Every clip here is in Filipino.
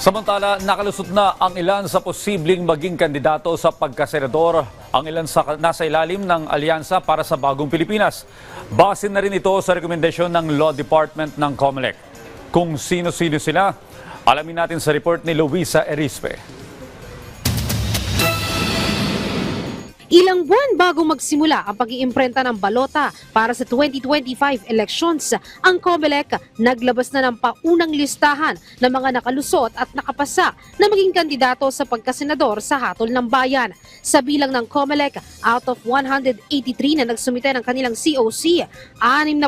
Samantala, nakalusot na ang ilan sa posibleng maging kandidato sa pagkasenador, ang ilan sa nasa ilalim ng alyansa para sa bagong Pilipinas. Base na rin ito sa rekomendasyon ng Law Department ng COMELEC. Kung sino-sino sila, alamin natin sa report ni Luisa Erispe. Ilang buwan bago magsimula ang pag-iimprenta ng balota para sa 2025 elections, ang COMELEC naglabas na ng paunang listahan ng mga nakalusot at nakapasa na maging kandidato sa pagkasenador sa hatol ng bayan. Sa bilang ng COMELEC, out of 183 na nagsumite ng kanilang COC, 66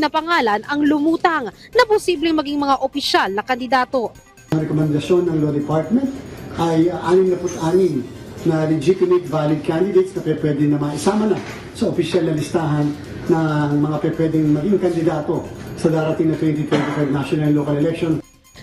na pangalan ang lumutang na posibleng maging mga opisyal na kandidato. Ang rekomendasyon ng Law Department ay uh, 66 na legitimate valid candidates na pwede na maisama na sa opisyal na listahan ng mga pwedeng maging kandidato sa darating na 2025 national and local election.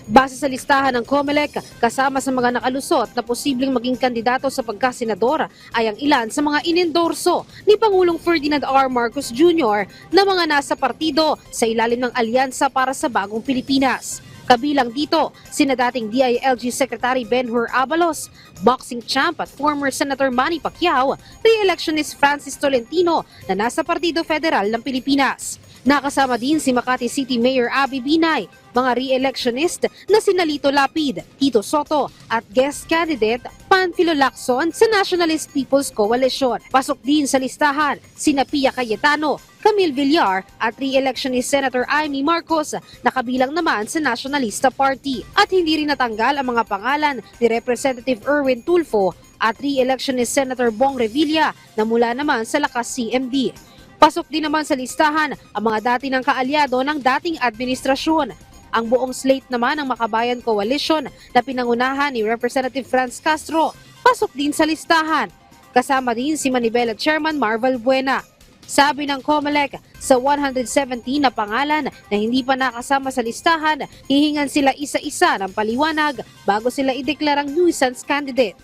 Base sa listahan ng COMELEC, kasama sa mga nakalusot na posibleng maging kandidato sa pagkasenador ay ang ilan sa mga inendorso ni Pangulong Ferdinand R. Marcos Jr. na mga nasa partido sa ilalim ng Alyansa para sa Bagong Pilipinas. Kabilang dito, sina dating DILG Secretary Ben-Hur Abalos, boxing champ at former Senator Manny Pacquiao, re-electionist Francis Tolentino na nasa Partido Federal ng Pilipinas. Nakasama din si Makati City Mayor Abby Binay, mga re-electionist na sina Lito Lapid, Tito Soto at guest candidate Panfilo Lacson sa Nationalist People's Coalition. Pasok din sa listahan sina Pia Cayetano, Camille Villar at re-electionist Senator Amy Marcos na kabilang naman sa Nationalista Party. At hindi rin natanggal ang mga pangalan ni Representative Erwin Tulfo at re-electionist Senator Bong Revilla na mula naman sa Lakas CMD. Pasok din naman sa listahan ang mga dati ng kaalyado ng dating administrasyon. Ang buong slate naman ng Makabayan Coalition na pinangunahan ni Representative Franz Castro, pasok din sa listahan. Kasama din si Manibela Chairman Marvel Buena. Sabi ng COMELEC, sa 117 na pangalan na hindi pa nakasama sa listahan, hihingan sila isa-isa ng paliwanag bago sila ideklarang nuisance candidate.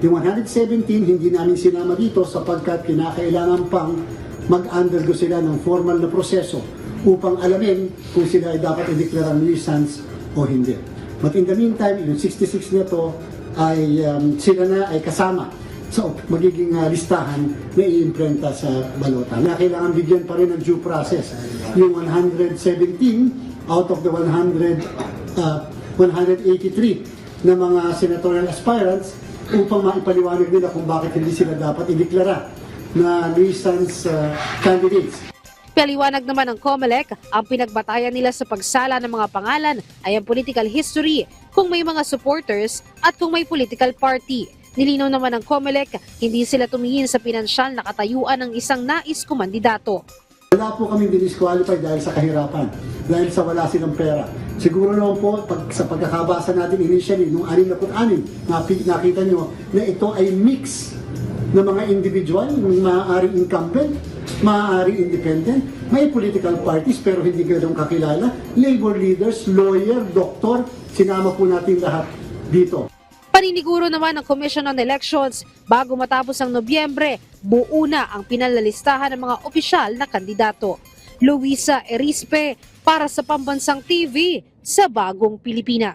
Yung 117 hindi namin sinama dito sapagkat kinakailangan pang mag-undergo sila ng formal na proseso upang alamin kung sila ay dapat i-declare nuisance o hindi. But in the meantime, yung 66 na to ay um, sila na ay kasama sa magiging uh, listahan na iimprenta sa balota. Na kailangan bigyan pa rin ng due process. Yung 117 out of the 100, uh, 183 na mga senatorial aspirants upang maipaliwanag nila kung bakit hindi sila dapat ideklara na nuisance uh, candidates. Paliwanag naman ng COMELEC, ang pinagbatayan nila sa pagsala ng mga pangalan ay ang political history, kung may mga supporters at kung may political party. Nilinaw naman ng COMELEC, hindi sila tumingin sa pinansyal na katayuan ng isang nais kumandidato. Wala po kami dinisqualify dahil sa kahirapan, dahil sa wala silang pera. Siguro naman po, pag, sa pagkakabasa natin initially, nung 66, napi- nakita nyo na ito ay mix ng mga individual, ng maaaring incumbent, maaaring independent, may political parties pero hindi ganun kakilala, labor leaders, lawyer, doktor, sinama po natin lahat dito. Paniniguro naman ng Commission on Elections, bago matapos ang Nobyembre, buo na ang pinalalistahan ng mga opisyal na kandidato. Luisa Erispe para sa Pambansang TV sa Bagong Pilipinas.